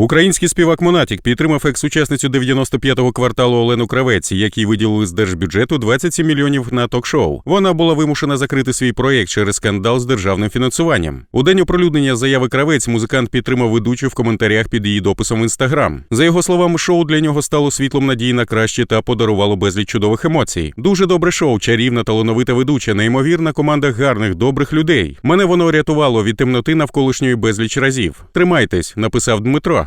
Український співак Монатік підтримав екс-учасницю 95-го кварталу Олену Кравець, якій виділили з держбюджету 27 мільйонів на ток-шоу. Вона була вимушена закрити свій проєкт через скандал з державним фінансуванням. У день оприлюднення заяви Кравець музикант підтримав ведучу в коментарях під її дописом в інстаграм. За його словами, шоу для нього стало світлом надії на краще та подарувало безліч чудових емоцій. Дуже добре шоу, чарівна, талановита ведуча, неймовірна команда гарних, добрих людей. Мене воно рятувало від темноти навколишньої безліч разів. Тримайтесь, написав Дмитро.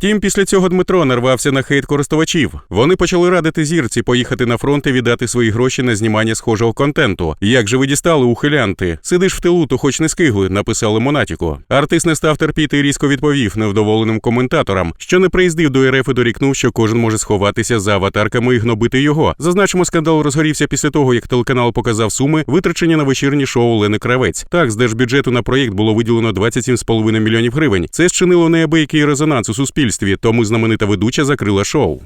Втім, після цього Дмитро нарвався на хейт користувачів. Вони почали радити зірці поїхати на фронт і віддати свої гроші на знімання схожого контенту. Як же ви дістали ухилянти? Сидиш в тилу, то хоч не скигли, написали Монатіку. Артист не став терпіти і різко відповів невдоволеним коментаторам, що не приїздив до РФ і дорікнув, що кожен може сховатися за аватарками і гнобити його. Зазначимо, скандал розгорівся після того, як телеканал показав суми, витрачені на вечірні шоу Лени Кравець. Так, з держбюджету на проєкт було виділено 27,5 мільйонів гривень. Це зчинило неабиякий резонанс у суспільстві, тому знаменита ведуча закрила шоу.